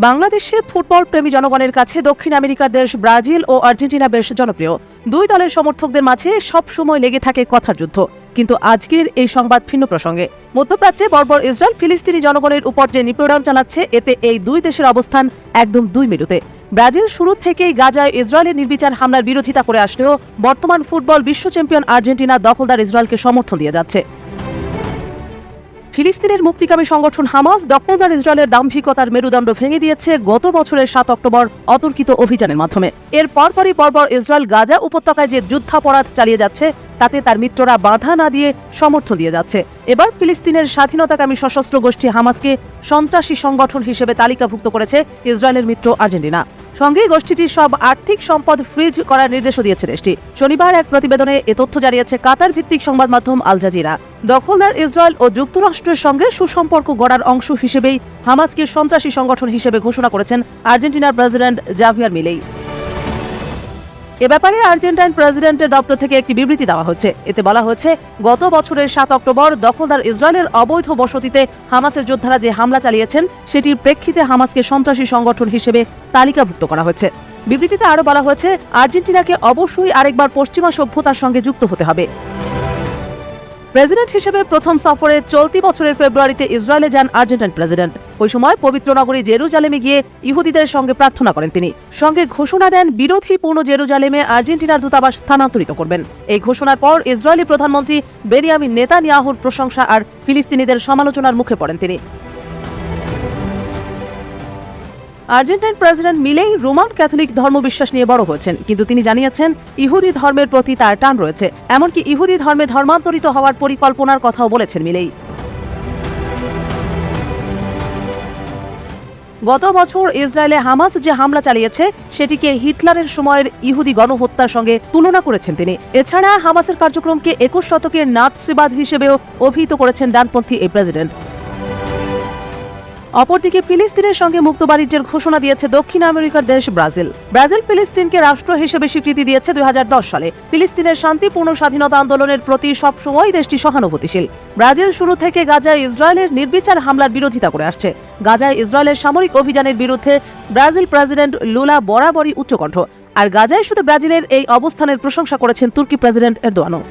বাংলাদেশে ফুটবল প্রেমী জনগণের কাছে দক্ষিণ আমেরিকার দেশ ব্রাজিল ও আর্জেন্টিনা বেশ জনপ্রিয়। দুই দলের সমর্থকদের মাঝে সব সময় লেগে থাকে কথার যুদ্ধ। কিন্তু আজকের এই সংবাদ ভিন্ন প্রসঙ্গে। মধ্যপ্রাচ্যে বর্বর ইসরায়েল, ফিলিস্তিনি জনগণের উপর যে নিপীড়ন চালাচ্ছে, এতে এই দুই দেশের অবস্থান একদম দুই মেরুতে। ব্রাজিল শুরু থেকেই গাজায় ইসরায়েলের নির্বিচার হামলার বিরোধিতা করে আসলেও বর্তমান ফুটবল বিশ্ব চ্যাম্পিয়ন আর্জেন্টিনা দখলদার ইসরায়েলকে সমর্থন দিয়ে যাচ্ছে। ফিলিস্তিনের মুক্তিকামী সংগঠন হামাস দখলদার ইসরায়েলের দাম্ভিকতার মেরুদণ্ড ভেঙে দিয়েছে গত বছরের সাত অক্টোবর অতর্কিত অভিযানের মাধ্যমে। এর পরপরই পরপর ইসরায়েল গাজা উপত্যকায় যে যুদ্ধাপরাধ চালিয়ে যাচ্ছে তাতে তার মিত্ররা বাধা না দিয়ে সমর্থন দিয়ে যাচ্ছে। এবার ফিলিস্তিনের স্বাধীনতাকামী সশস্ত্র গোষ্ঠী হামাসকে সন্ত্রাসী সংগঠন হিসেবে তালিকাভুক্ত করেছে ইসরায়েলের মিত্র আর্জেন্টিনা। সঙ্গে গোষ্ঠীটির সব আর্থিক সম্পদ ফ্রিজ করার নির্দেশও দিয়েছে দেশটি। শনিবার এক প্রতিবেদনে এ তথ্য জানিয়েছে কাতার ভিত্তিক সংবাদ মাধ্যম আল জাজিরা। দখলদার ইসরায়েল ও যুক্তরাষ্ট্রের সঙ্গে সুসম্পর্ক গড়ার অংশ হিসেবেই হামাসকে সন্ত্রাসী সংগঠন হিসেবে ঘোষণা করেছেন আর্জেন্টিনার প্রেসিডেন্ট জাভিয়ার মিলেই। এ ব্যাপারে আর্জেন্টাইন প্রেসিডেন্টের দপ্তর থেকে একটি বিবৃতি দেওয়া হয়েছে এতে বলা হয়েছে গত বছরের সাত অক্টোবর দখলদার ইসরায়েলের অবৈধ বসতিতে হামাসের যোদ্ধারা যে হামলা চালিয়েছেন, সেটির প্রেক্ষিতে হামাসকে সন্ত্রাসী সংগঠন হিসেবে তালিকাভুক্ত করা হয়েছে বিবৃতিতে আরও বলা হয়েছে আর্জেন্টিনাকে অবশ্যই আরেকবার পশ্চিমা সভ্যতার সঙ্গে যুক্ত হতে হবে। প্রেসিডেন্ট হিসেবে প্রথম সফরে চলতি বছরের ফেব্রুয়ারিতে ইসরায়েলে যান আর্জেন্টাইন প্রেসিডেন্ট। ওই সময় পবিত্র নগরী জেরুজালেমে গিয়ে ইহুদিদের সঙ্গে প্রার্থনা করেন তিনি। সঙ্গে ঘোষণা দেন বিরোধী পূর্ণ জেরুজালেমে আর্জেন্টিনার দূতাবাস স্থানান্তরিত করবেন। এই ঘোষণার পর ইসরায়েলি প্রধানমন্ত্রী বেনিয়ামিন নেতানিয়াহুর প্রশংসা আর ফিলিস্তিনিদের সমালোচনার মুখে পড়েন তিনি। Argentine president Milei Roman Catholic ধর্মবিশ্বাস নিয়ে বড় হয়েছেন। কিন্তু তিনি জানিয়েছেন, ইহুদি ধর্মের প্রতি তার টান রয়েছে। এমনকি ইহুদি ধর্মে ধর্মান্তরিত হওয়ার পরিকল্পনার কথাও বলেছেন মিলেই। গত বছর ইসরায়েলে হামাস যে হামলা চালিয়েছে, সেটিকে হিটলারের সময়ের ইহুদি গণহত্যার সঙ্গে তুলনা করেছেন তিনি। এছাড়া হামাসের কার্যক্রমকে একুশ শতকের নাৎসিবাদ হিসেবেও অভিহিত করেছেন ডানপন্থী এই প্রেসিডেন্ট। অপরদিকে ফিলিস্তিনের সঙ্গে মুক্ত বাণিজ্যের ঘোষণা দিয়েছে দক্ষিণ আমেরিকার দেশ ব্রাজিল। ব্রাজিল ফিলিস্তিনকে রাষ্ট্র হিসেবে স্বীকৃতি দিয়েছে দুই সালে। ফিলিস্তিনের শান্তিপূর্ণ স্বাধীনতা আন্দোলনের প্রতি সবসময় দেশটি সহানুভূতিশীল। ব্রাজিল শুরু থেকে গাজায় ইসরায়েলের নির্বিচার হামলার বিরোধিতা করে আসছে। গাজায় ইসরায়েলের সামরিক অভিযানের বিরুদ্ধে ব্রাজিল প্রেসিডেন্ট লুলা বরাবরই উচ্চকণ্ঠ। আর গাজায় শুধু ব্রাজিলের এই অবস্থানের প্রশংসা করেছেন তুর্কি প্রেসিডেন্ট এরদোয়ানও।